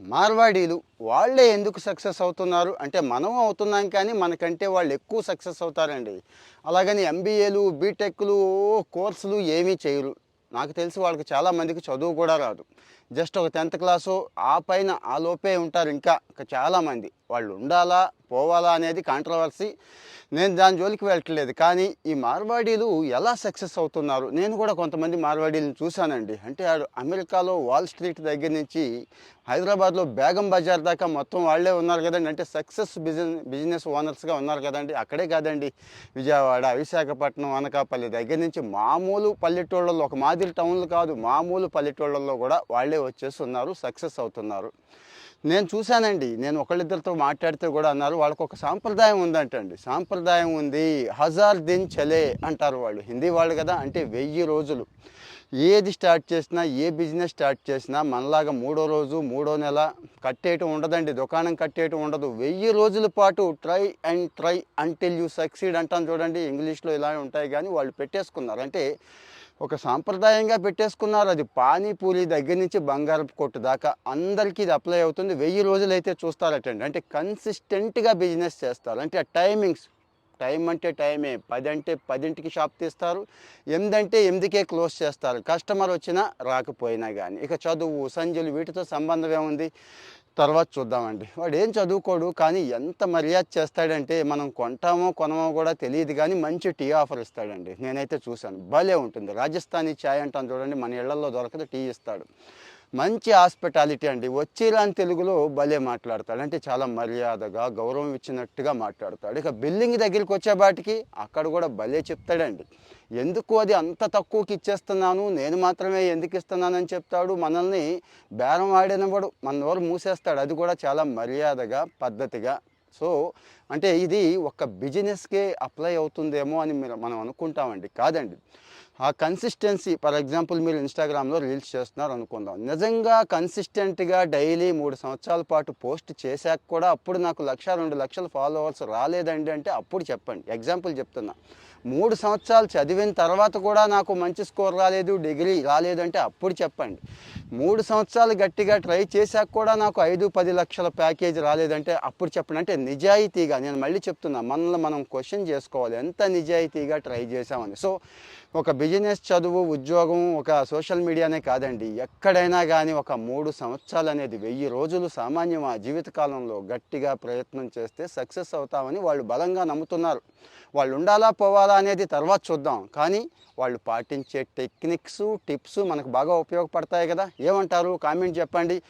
మార్వాడీలు వాళ్ళే ఎందుకు సక్సెస్ అవుతున్నారు? అంటే మనం అవుతున్నాం కానీ మనకంటే వాళ్ళు ఎక్కువ సక్సెస్ అవుతారండి. అలాగని ఎంబీఏలు బీటెక్లు కోర్సులు ఏమీ చేయరు. నాకు తెలిసి వాళ్ళకి చాలా మందికి చదువు కూడా రాదు. జస్ట్ ఒక టెన్త్ క్లాసు ఆ పైన ఆ లోపే ఉంటారు ఇంకా చాలామంది వాళ్ళు ఉండాలా పోవాలా అనేది కాంట్రవర్సీ నేను దాని జోలికి వెళ్ళట్లేదు. కానీ ఈ మార్వాడీలు ఎలా సక్సెస్ అవుతున్నారు? నేను కూడా కొంతమంది మార్వాడీలను చూశానండి. అంటే ఆడు అమెరికాలో వాల్ స్ట్రీట్ దగ్గర నుంచి హైదరాబాద్లో బేగం బజార్ దాకా మొత్తం వాళ్ళే ఉన్నారు కదండి. అంటే సక్సెస్ బిజినెస్ బిజినెస్ ఓనర్స్గా ఉన్నారు కదండి. అక్కడే కాదండి. విజయవాడ విశాఖపట్నం అనకాపల్లి దగ్గర నుంచి మామూలు పల్లెటూళ్ళల్లో ఒక మాదిరి టౌన్లు కాదు మామూలు పల్లెటూళ్ళల్లో కూడా వాళ్ళే వచ్చేసి ఉన్నారు సక్సెస్ అవుతున్నారు. నేను చూశానండి. నేను ఒకళ్ళిద్దరితో మాట్లాడితే కూడా అన్నారు వాళ్ళకు ఒక సాంప్రదాయం ఉందంటండి. సాంప్రదాయం ఉంది హజార్ దిన్ చలే అంటారు వాళ్ళు. హిందీ వాళ్ళు కదా అంటే వెయ్యి రోజులు. ఏది స్టార్ట్ చేసినా ఏ బిజినెస్ స్టార్ట్ చేసినా మనలాగా మూడో రోజు మూడో నెల కట్టేయటం ఉండదండి. దుకాణం కట్టేయటం ఉండదు. వెయ్యి రోజుల పాటు try and try until you succeed అంటాను చూడండి. ఇంగ్లీష్లో ఇలా ఉంటాయి కానీ వాళ్ళు పెట్టేసుకున్నారు. అంటే ఒక సాంప్రదాయంగా పెట్టేసుకున్నారు. అది పానీపూరి దగ్గర నుంచి బంగారపు కొట్టు దాకా అందరికీ ఇది అప్లై అవుతుంది. వెయ్యి రోజులు అయితే చూస్తారటండి. అంటే కన్సిస్టెంట్గా బిజినెస్ చేస్తారు. అంటే ఆ టైమింగ్స్ టైం అంటే టైమే పది అంటే పదింటికి షాప్ తీస్తారు. ఎనిమిది అంటే ఎనిమిదికే క్లోజ్ చేస్తారు. కస్టమర్ వచ్చినా రాకపోయినా కానీ ఇక చదువు సంజలు వీటితో సంబంధం ఏముంది? తర్వాత చూద్దామండి. వాడు ఏం చదువుకోడు కానీ ఎంత మర్యాద చేస్తాడంటే మనం కొంటామో కొనమో కూడా తెలియదు కానీ మంచి టీ ఆఫర్ ఇస్తాడండి. నేనైతే చూశాను. భలే ఉంటుంది. రాజస్థానీ ఛాయ్ అంటాను చూడండి మన ఇళ్ళలో దొరకదు టీ ఇస్తాడు. మంచి హాస్పిటాలిటీ అండి. వచ్చిరాని తెలుగులో భలే మాట్లాడతాడు. అంటే చాలా మర్యాదగా గౌరవం ఇచ్చినట్టుగా మాట్లాడతాడు. ఇక బిల్డింగ్ దగ్గరికి వచ్చేబాటికి అక్కడ కూడా భలే చెప్తాడండి. ఎందుకు అది అంత తక్కువకి ఇచ్చేస్తున్నాను? నేను మాత్రమే ఎందుకు ఇస్తున్నానని చెప్తాడు? మనల్ని బేరం ఆడినవాడు మన నోరు మూసేస్తాడు. అది కూడా చాలా మర్యాదగా పద్ధతిగా. సో అంటే ఇది ఒక బిజినెస్కే అప్లై అవుతుందేమో అని మీరు మనం అనుకుంటామండి. కాదండి. ఆ కన్సిస్టెన్సీ ఫర్ ఎగ్జాంపుల్ మీరు ఇన్స్టాగ్రామ్లో రీల్స్ చేస్తున్నారు అనుకుందాం నిజంగా కన్సిస్టెంట్గా డైలీ మూడు సంవత్సరాల పాటు పోస్ట్ చేశాక కూడా అప్పుడు నాకు లక్ష రెండు లక్షల ఫాలోవర్స్ రాలేదండి అంటే అప్పుడు చెప్పండి. ఎగ్జాంపుల్ చెప్తున్నా. మూడు సంవత్సరాలు చదివిన తర్వాత కూడా నాకు మంచి స్కోర్ రాలేదు డిగ్రీ రాలేదంటే అప్పుడు చెప్పండి. మూడు సంవత్సరాలు గట్టిగా ట్రై చేశాక కూడా నాకు ఐదు పది లక్షల ప్యాకేజ్ రాలేదంటే అప్పుడు చెప్పండి. అంటే నిజాయితీగా నేను మళ్ళీ చెప్తున్నా మనల్ని మనం క్వశ్చన్ చేసుకోవాలి. ఎంత నిజాయితీగా ట్రై చేసామని సో ఒక బిజినెస్ చదువు ఉద్యోగం ఒక సోషల్ మీడియానే కాదండి. ఎక్కడైనా కానీ ఒక మూడు సంవత్సరాలు అనేది వెయ్యి రోజులు సామాన్యం ఆ జీవితకాలంలో గట్టిగా ప్రయత్నం చేస్తే సక్సెస్ అవుతామని వాళ్ళు బలంగా నమ్ముతున్నారు. వాళ్ళు ఉండాలా పోవాలా అనేది తర్వాత చూద్దాం. కానీ వాళ్ళు పాటించే టెక్నిక్స్ టిప్స్ మనకు బాగా ఉపయోగపడతాయి కదా. ఏమంటారు? కామెంట్ చెప్పండి.